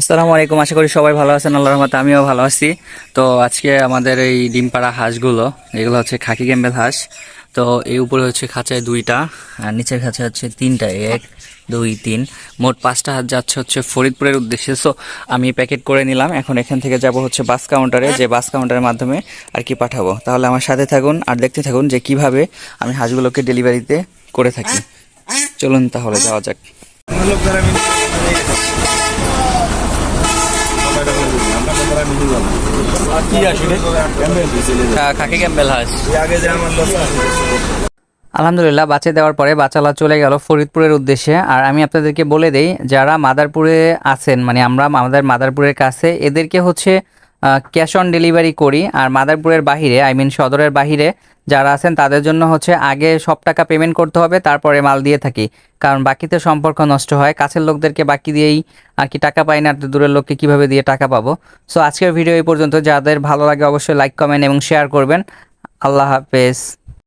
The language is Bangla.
আসসালামু আলাইকুম, আশা করি সবাই ভালো আছেন, আল্লাহর রহমতে আমিও ভালো আছি। তো আজকে আমাদের এই ডিম পাড়া হাঁসগুলো, এগুলো হচ্ছে খাকি ক্যাম্বেল হাঁস। তো এই উপরে হচ্ছে খাঁচায় দুইটা, আর নিচের খাঁচায় হচ্ছে তিনটা, এক, দুই, তিন। মোট পাঁচটা হাত যাচ্ছে হচ্ছে ফরিদপুরের উদ্দেশ্যে। সো আমি প্যাকেট করে নিলাম, এখন এখান থেকে যাব হচ্ছে বাস কাউন্টারে, যে বাস কাউন্টারের মাধ্যমে আর কি পাঠাবো। তাহলে আমার সাথে থাকুন আর দেখতে থাকুন যে কীভাবে আমি হাঁসগুলোকে ডেলিভারিতে করে থাকি। চলুন তাহলে যাওয়া যাক। খাকি ক্যাম্বেল হাঁস আগে যে আমার দশ আলহামদুলিল্লাহ বাঁচে দেওয়ার পরে বাচ্চালা চলে গেল ফরিদপুরের উদ্দেশ্যে। আর আমি আপনাদেরকে বলে দেই, যারা মাদারপুরে আছেন মানে আমরা আমাদের মাদারপুরের কাছে, এদেরকে হচ্ছে ক্যাশ অন ডেলিভারি করি। আর মাদারপুরের বাহিরে আই মিন সদরের বাহিরে যারা আছেন, তাদের জন্য হচ্ছে আগে সব টাকা পেমেন্ট করতে হবে, তারপরে মাল দিয়ে থাকি। কারণ বাকিতে সম্পর্ক নষ্ট হয়। কাছের লোকদেরকে বাকি দিয়েই আর কি টাকা পাই না দূরের লোককে কীভাবে দিয়ে টাকা পাবো? সো আজকের ভিডিও এই পর্যন্ত। যাদের ভালো লাগে, অবশ্যই লাইক কমেন্ট এবং শেয়ার করবেন। আল্লাহ হাফেজ।